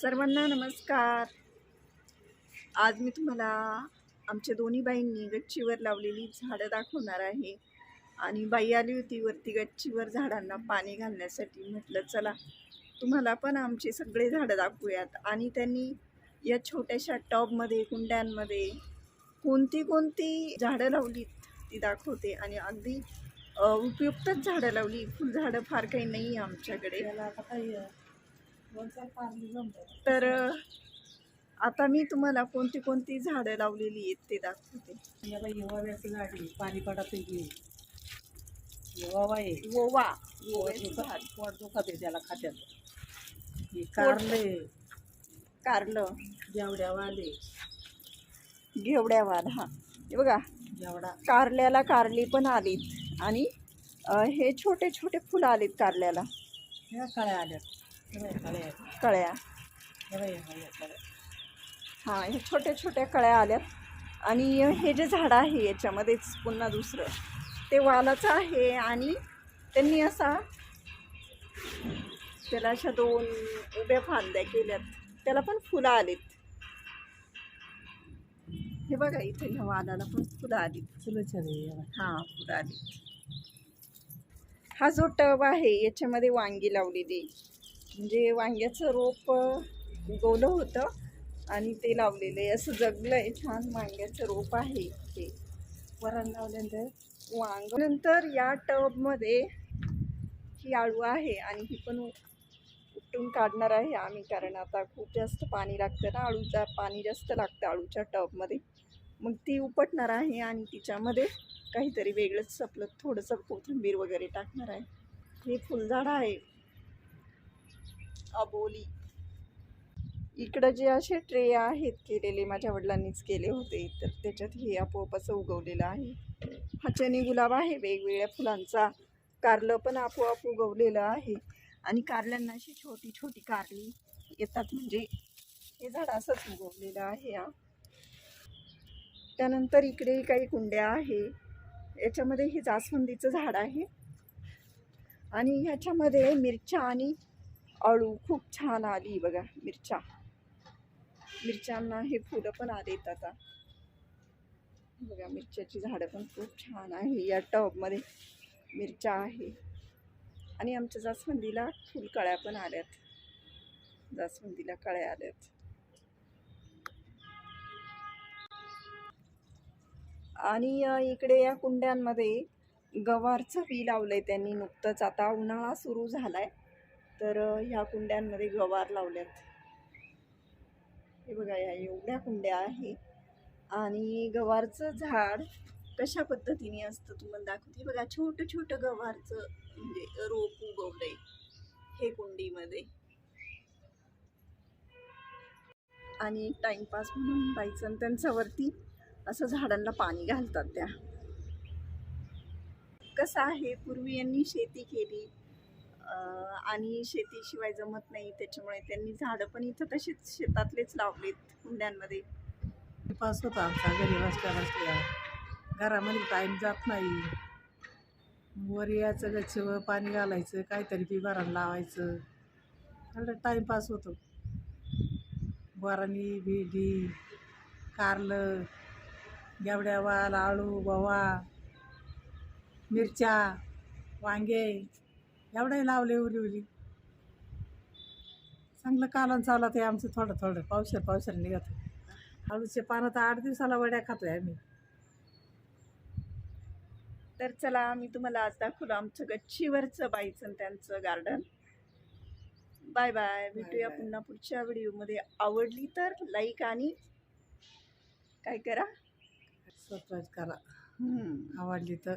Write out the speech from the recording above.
सर्वांना नमस्कार. आज मी तुम्हाला आमच्या दोन्ही बाईंनी गच्चीवर लावलेली झाडं दाखवणार आहे. आणि बाई आली होती वरती गच्चीवर झाडांना पाणी घालण्यासाठी. म्हटलं चला तुम्हाला पण आमचे सगळे झाडं दाखवूयात. आणि त्यांनी या छोट्याशा टॉबमध्ये कुंड्यांमध्ये कोणती कोणती झाडं लावलीत ती दाखवते. आणि अगदी उपयुक्तच झाडं लावली. फुलझाडं फार काही नाही आहे आमच्याकडे तर आता मी तुम्हाला कोणती कोणती झाडं लावलेली आहेत ते दाखवते. या बाई ओव्याचं झाड आहे पाणी पडत आहे. ओवा आहे. ओवा. पोट दुखत त्याला खात्यात. हे कारले कारलं. जेवढ्या वाले घेवड्या वाल हा. हे बघा जेवढा. कारल्याला कारली पण आलीत. आणि हे छोटे छोटे फुलं आलीत कारल्याला. कळ्या आल्या बाई कळ्या. हे हां हे छोट्या छोट्या कळ्या आल्यात. आणि हे जे झाड आहे याच्यामध्येच पुन्हा दुसरं. ते वालाचं आहे आणि त्यांनी असा त्याला अशा दोन उभ्या फांद्या केल्यात. त्याला पण फुलं आलीत. हे बघा इथे ह्या वालाला पण फुलं आलीत. फुलं हे. हां फुलं आलीत. हा जो टब आहे याच्यामध्ये वांगी लावलेली. म्हणजे वांग्याचं रोप उगवलं होतं आणि ते लावलेलं आहे. असं जगलं आहे छान वांग्याचं रोप आहे ते वरण लावल्यानंतर वांग नंतर या टबमध्ये ही आळू आहे आणि ही पण उपटून काढणार आहे आम्ही कारण आता खूप जास्त पाणी लागतं ना आळूचा पाणी जास्त लागतं आळूच्या टबमध्ये. मग ती उपटणार आहे आणि तिच्यामध्ये काहीतरी वेगळंच आपलं थोडंसं कोथिंबीर वगैरे टाकणार आहे. हे फुलझाड आहे. अबोली. इकडं जे असे ट्रे आहेत केलेले माझ्या वडिलांनीच केले होते तर त्याच्यात हे आपोआप असं उगवलेलं आहे. हा चनी गुलाब आहे वेगवेगळ्या फुलांचा कारलं पण आपोआप उगवलेलं आहे. आणि कारल्यांना अशी छोटी छोटी कारली येतात म्हणजे हे झाड असंच उगवलेलं आहे हा. त्यानंतर इकडे काही कुंड्या आहे. याच्यामध्ये हे जास्वंदीचं झाड आहे. आणि ह्याच्यामध्ये मिरच्या आणि अळू खूप छान आली बघा मिरच्या. मिरच्यांना हे फुलं पण आलेत आता. बघा मिरच्याची झाडं पण खूप छान आहे. या टबमध्ये मिरच्या आहे. आणि आमच्या जास्वंदीला फुलकळ्या पण आल्यात. जास्वंदीला कळ्या आल्यात. आणि इकडे या कुंड्यांमध्ये गवारचं बी लावलंय त्यांनी नुकतंच. आता उन्हाळा सुरू झालाय. तर ह्या कुंड्यांमध्ये गवार लावल्यात. हे बघा या एवढ्या कुंड्या आहे आणि गवारचं झाड कशा पद्धतीने असतं तुम्हाला दाखवते. बघा छोटं छोटं गवारचं म्हणजे रोप उगवलंय हे कुंडीमध्ये. आणि टाइमपास म्हणून बाईचं आणि त्यांच्यावरती असं झाडांना पाणी घालतात त्या. कसं आहे? पूर्वी यांनी शेती केली. आणि शेतीशिवाय जमत नाही त्याच्यामुळे त्यांनी झाडं पण इथं तशीच शेतातलेच लावलेत कुंड्यांमध्ये. पास होता आमचा घरी बसल्या बसल्या. घरामध्ये टाईम जात नाही. वर यायचं गच्चीवर पाणी घालायचं काहीतरी बी भरायला लावायचं. एवढं टाईमपास होतो. वरणी भेंडी कारलं गेवड्या वाल आळू बवा मिरच्या वांगे. एवढंही लावले उरी उरी. चांगलं कालन चालत आहे आमचं थोडं थोडं. पावसाळ पावसाळ निघत आळूचे पानं तर आठ दिवसाला वड्या खातोय आम्ही. तर चला मी तुम्हाला आज दाखवलं आमचं गच्चीवरचं बाईचं त्यांचं गार्डन बाय बाय भेटूया. पुन्हा पुढच्या व्हिडिओमध्ये. आवडली तर लाईक आणि काय करा? सबस्क्राईब करा. आवडली तर